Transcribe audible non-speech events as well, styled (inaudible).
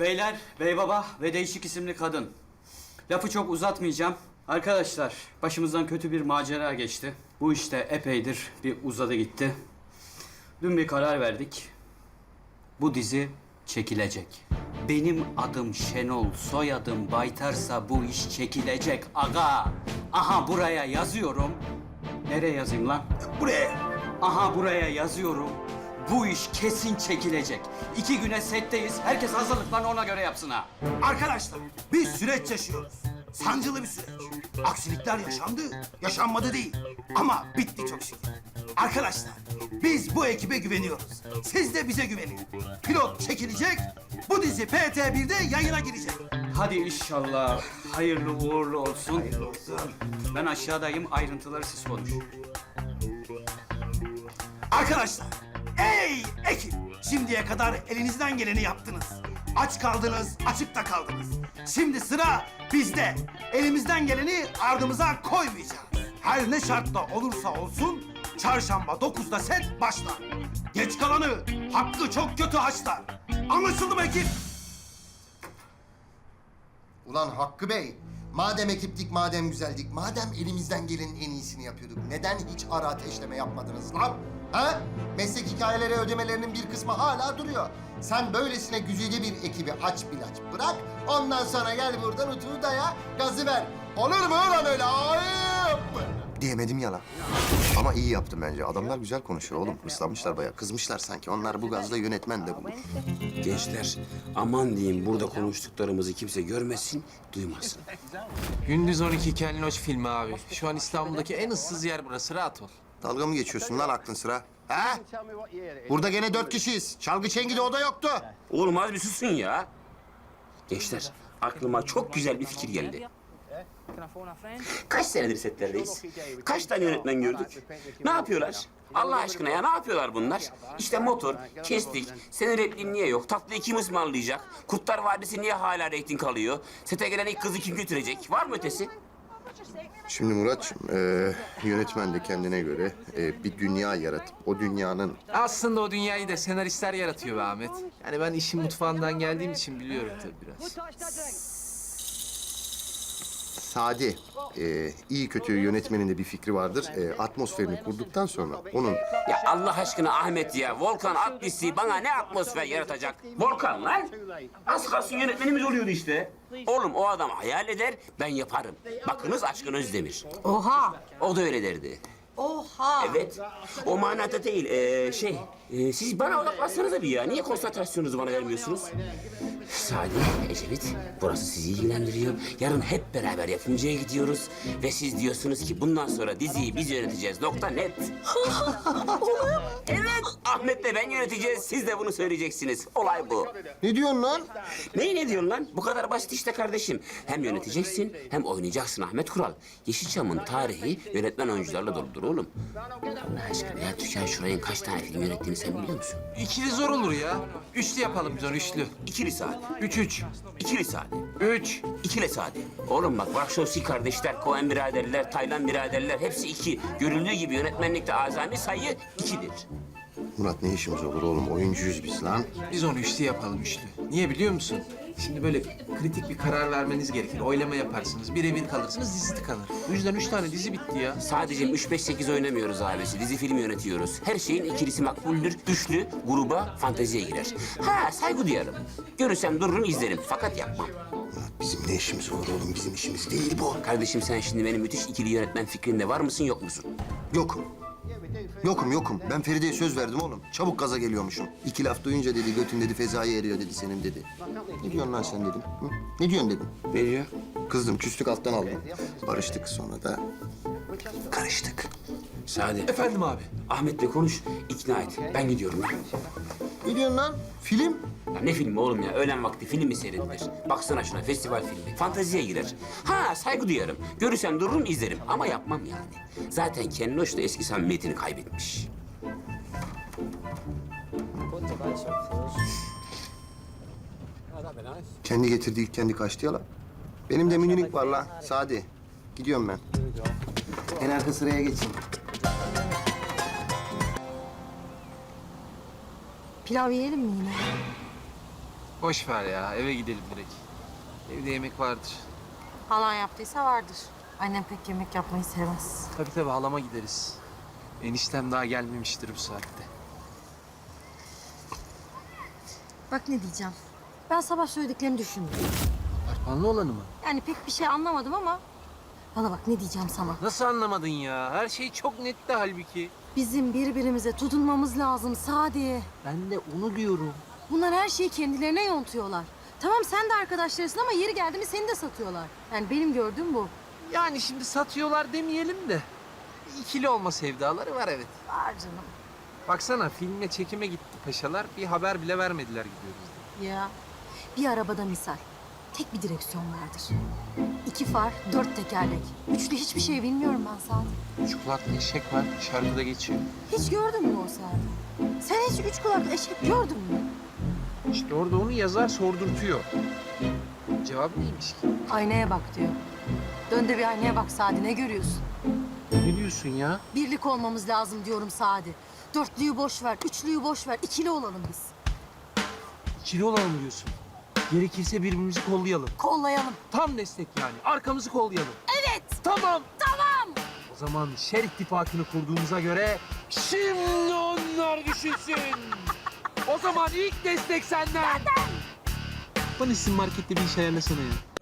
Beyler, bey baba ve değişik isimli kadın. Lafı çok uzatmayacağım. Arkadaşlar, başımızdan kötü bir macera geçti. Bu işte epeydir bir uzadı gitti. Dün bir karar verdik. Bu dizi çekilecek. Benim adım Şenol, soyadım Baytarsa bu iş çekilecek aga. Aha buraya yazıyorum. Nereye yazayım lan? Buraya. Aha buraya yazıyorum. Bu iş kesin çekilecek. İki güne setteyiz. Herkes hazırlıklarını ona göre yapsın ha. Arkadaşlar bir süreç yaşıyoruz. Sancılı bir süreç. Aksilikler yaşandı, yaşanmadı değil. Ama bitti çok şükür. Arkadaşlar biz bu ekibe güveniyoruz. Siz de bize güvenin. Pilot çekilecek, bu dizi PT1'de yayına girecek. Hadi inşallah. Hayırlı uğurlu olsun. Hayırlı olsun. Ben aşağıdayım. Ayrıntıları siz konuşun. Arkadaşlar, ey ekip! Şimdiye kadar elinizden geleni yaptınız. Aç kaldınız, açıkta kaldınız. Şimdi sıra bizde. Elimizden geleni ardımıza koymayacağız. Her ne şartla olursa olsun, çarşamba 9'da set başlar. Geç kalanı hakkı çok kötü haçlar. Anlaşıldı mı ekip? Ulan Hakkı Bey, madem ekiptik, madem güzeldik, madem elimizden gelenin en iyisini yapıyorduk, neden hiç ara ateşleme yapmadınız lan? Ha? Meslek hikayeleri ödemelerinin bir kısmı hala duruyor. Sen böylesine güzide bir ekibi aç bilaç bırak, ondan sonra gel buradan otur daya, gazı ver. Olur mu ulan öyle? Ayıp! Diyemedim yalan. Ama iyi yaptım bence. Adamlar güzel konuşuyor oğlum. Islanmışlar bayağı. Kızmışlar sanki. Onlar bu gazla yönetmen de bulur. Gençler aman diyeyim burada konuştuklarımızı kimse görmesin, duymasın. Gündüz 12 Ken Loach filmi abi. Şu an İstanbul'daki en ıssız yer burası. Rahat ol. Dalga mı geçiyorsun lan aklın sıra? Ha? Burada gene dört kişiyiz. Çalgı çengi de o da yoktu. Oğlum az bir susun ya. Gençler aklıma çok güzel bir fikir geldi. Kaç senedir setlerdeyiz? Kaç tane yönetmen gördük? Ne yapıyorlar? Allah aşkına ya ne yapıyorlar bunlar? İşte motor, kestik, senin repliğin niye yok? Tatlıyı kim ısmarlayacak? Kurtlar Vadisi niye hala reyting alıyor? Sete gelen ilk kızı kim götürecek? Var mı ötesi? Şimdi Muratçım, eee, yönetmen de kendine göre eee, bir dünya yaratıp o dünyanın Aslında o dünyayı da senaristler yaratıyor be Ahmet. Yani ben işin mutfağından geldiğim için biliyorum tabii biraz. Sade, eee, iyi kötü yönetmenin de bir fikri vardır. Eee, atmosferini kurduktan sonra onun Ya Allah aşkına Ahmet ya, Volkan Atlis'i bana ne atmosfer yaratacak? Volkan lan! Az kalsın yönetmenimiz oluyordu işte. Oğlum o adam hayal eder, ben yaparım. Bakınız Aşkın Özdemir. Oha! O da öyle derdi. Oha! Evet, o manada değil. Ee, şey, e, siz bana odaklansanıza bir ya. Niye konsantrasyonunuzu bana vermiyorsunuz? Sadi, Ecevit, burası sizi ilgilendiriyor. Yarın hep beraber yapımcıya gidiyoruz. Ve siz diyorsunuz ki bundan sonra diziyi biz yöneteceğiz. Nokta net. (laughs) evet, Ahmet'le ben yöneteceğiz. Siz de bunu söyleyeceksiniz. Olay bu. ne diyorsun lan? Neyi ne diyorsun lan? Bu kadar basit işte kardeşim. Hem yöneteceksin hem oynayacaksın Ahmet Kural. Yeşilçam'ın tarihi yönetmen oyuncularla doludur oğlum. Allah aşkına ya Türkan Şuray'ın kaç tane film yönettiğini sen biliyor musun? İkili zor olur ya. Üçlü yapalım biz onu üçlü. İkili Sade. Üç üç. İkili Sade. Üç. İkili Sade. Oğlum bak Varşovski kardeşler, Coen biraderler, Taylan biraderler hepsi iki. Görüldüğü gibi yönetmenlikte azami sayı ikidir. Murat ne işimiz olur oğlum? Oyuncuyuz biz lan. Biz onu üçlü yapalım üçlü. Niye biliyor musun? Şimdi böyle kritik bir karar vermeniz gerekir. Oylama yaparsınız. Birebir kalırsınız dizi tıkanır. Bu yüzden üç tane dizi bitti ya. Sadece 3-5-8 oynamıyoruz abisi. Dizi film yönetiyoruz. Her şeyin ikilisi makbuldür. Üçlü gruba fanteziye girer. Ha saygı duyarım. Görürsem dururum izlerim. Fakat yapmam. Bizim ne işimiz olur oğlum? Bizim işimiz değil bu. Kardeşim sen şimdi benim müthiş ikili yönetmen fikrinde var mısın yok musun? Yokum. Yokum yokum. Ben Feride'ye söz verdim oğlum. Çabuk gaza geliyormuşum. İki laf duyunca dedi götün dedi fezaya eriyor dedi senin dedi. Ne diyorsun lan sen dedim. Hı? Ne diyorsun dedim. Ne diyor? Kızdım küslük alttan aldım. Barıştık sonra da karıştık. Sade. Efendim abi. Ahmet'le konuş, ikna et. Ben gidiyorum. Ne diyorsun lan? Film? Ya ne filmi oğlum ya? Öğlen vakti film mi seyredilir? Baksana şuna festival filmi. Fanteziye girer. Ha saygı duyarım. Görürsem dururum izlerim ama yapmam yani. Zaten Ken Loach da eski samimiyetini kaybetmiş. Kendi getirdi ilk kendi kaçtı ya lan. Benim de minilik var lan. Sadi. Gidiyorum ben. En arka sıraya geçeyim. Pilav yiyelim mi yine? Boş ver ya eve gidelim direkt. Evde yemek vardır. Halan yaptıysa vardır. Annem pek yemek yapmayı sevmez. Tabii tabii halama gideriz. Eniştem daha gelmemiştir bu saatte. Bak ne diyeceğim. Ben sabah söylediklerini düşündüm. Arpanlı olanı mı? Yani pek bir şey anlamadım ama... Bana bak ne diyeceğim sana. Nasıl anlamadın ya? Her şey çok netti halbuki. Bizim birbirimize tutunmamız lazım Sadi. Ben de onu diyorum. Bunlar her şeyi kendilerine yontuyorlar. Tamam sen de arkadaşlarısın ama yeri geldi mi seni de satıyorlar. Yani benim gördüğüm bu. Yani şimdi satıyorlar demeyelim de. İkili olma sevdaları var evet. Var canım. Baksana filmle çekime gitti paşalar. Bir haber bile vermediler gidiyoruz diye. Ya bir arabada misal. Tek bir direksiyon vardır. İki far, dört tekerlek. Üçlü hiçbir şey bilmiyorum ben Sadi. Üç kulaklı eşek var şarkıda geçiyor. Hiç gördün mü o Sadi? Sen hiç üç kulaklı eşek gördün mü? İşte orada onu yazar sordurtuyor. Cevap neymiş ki? Aynaya bak diyor. Dön de bir aynaya bak Sadi ne görüyorsun? Ne diyorsun ya? Birlik olmamız lazım diyorum Sadi. Dörtlüyü boş ver, üçlüyü boş ver, ikili olalım biz. İkili olalım diyorsun. Gerekirse birbirimizi kollayalım. Kollayalım. Tam destek yani. Arkamızı kollayalım. Evet. Tamam. Tamam. O zaman şer ittifakını kurduğumuza göre şimdi onlar düşünsün. o zaman ilk destek senden. Bana isim markette bir iş ayarlasana ya.